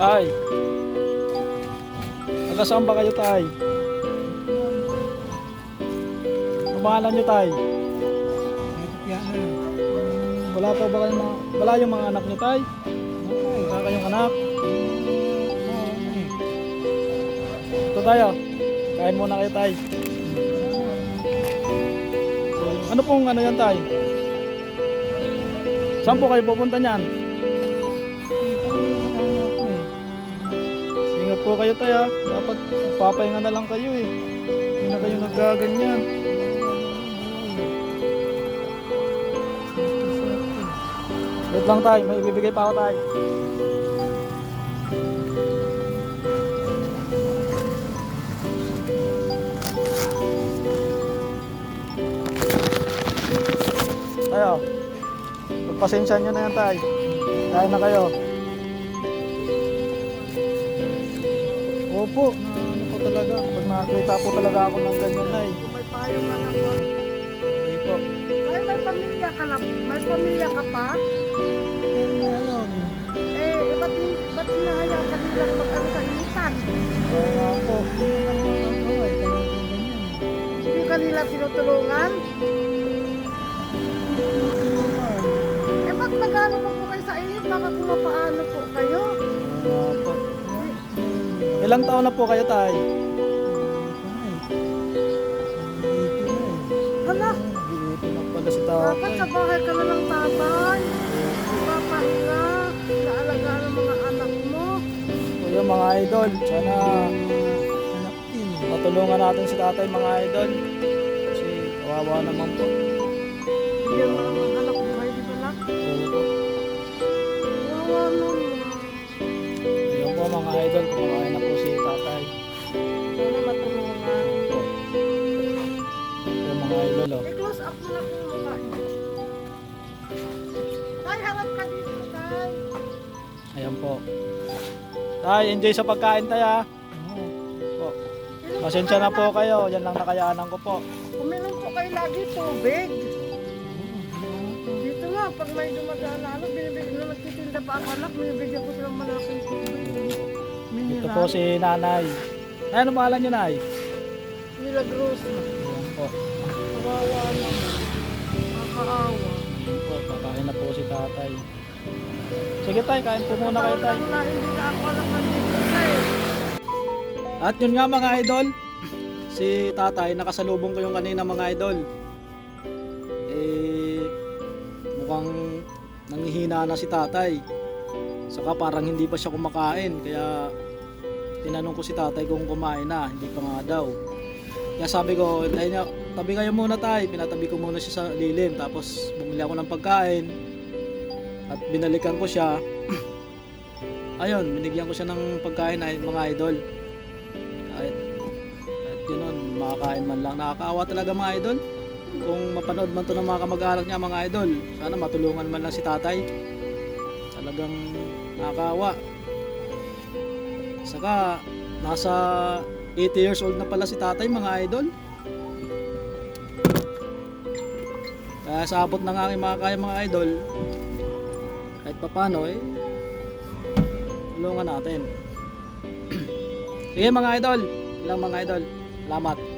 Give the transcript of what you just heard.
Tay. Taga saan ba kayo, Tay? Pangalan nyo, Tay? Hmm, Wala pa ba kayong mga... Wala yung mga anak nyo, Tay? Wala kayong anak? Ito tayo. Kain muna kayo, Tay. Ano pong ano yan, Tay? Saan po kayo pupunta niyan? Po kayo, Tay, ha? Dapat papahinga na lang kayo, eh. Hindi na kayo nagkaganyan. Wait lang, Tay. May ibibigay pa ako, Tay. Tayo. Pagpasensya nyo na yan, Tay. Kain na kayo. Opo, na ano po talaga. Pag nakakita po talaga ako ng ganyan, Tay. May payo na po. Hindi po. Ay, may pamilya ka na. May pamilya ka pa? Eh, ba't, ba't hinahayaan ka nilang mag-ano sa initan? Kaya nga po. Hindi ka nila tinutulungan? Eh, ba't nag-ano po kayo sa init? Baka kung mapaano po kayo? Kaya nga po. Ilang taon na po kayo, Tay? Hala, Ito na pala si dapat tatay. sa bahay ka na lang tatay. Papahinga. Naalagaan ang mga anak mo. Yun mga idol, sana matulungan natin si tatay mga idol. Kasi kawawa naman po. Bigyan mo ng anak Harap ka dito, tay. Ayan po. Tay, enjoy sa pagkain tay ha. Po. Pasensya na po kayo, yan lang nakayanan ko po. Uminom po kayo lagi tubig. Dito nga, pag may dumadaan na ano, binibigyan nung nagtitinda pa ako anak, binibigyan ko silang malaking tubig. Ito po si nanay. Ay, ano pangalan niyo nay? Milagros. Ayan po. Kawawa naman. Kakain na po si tatay. Sige tay, kain po muna kayo tay. At yun nga mga idol, si tatay, nakasalubong ko yung kanina mga idol. Eh, mukhang nangihina na si tatay. Saka parang hindi pa siya kumakain, kaya tinanong ko si tatay kung kumain na, hindi pa nga daw. Kaya sabi ko, tayo niya, tabi kayo muna tay, pinatabi ko muna siya sa lilim, tapos bumili ako ng pagkain. At binalikan ko siya. Ayun, binigyan ko siya ng pagkain ay mga idol. Kahit kahit yun makakain man lang. Nakakaawa talaga mga idol. Kung mapanood man to ng mga kamag-anak niya mga idol sana matulungan man lang si tatay. Talagang nakakaawa. Saka nasa 80 years old na pala si tatay mga idol kaya sa abot ng aking mga kaya mga idol kahit papano eh tulungan natin Sige mga idol, ilang mga idol. Salamat.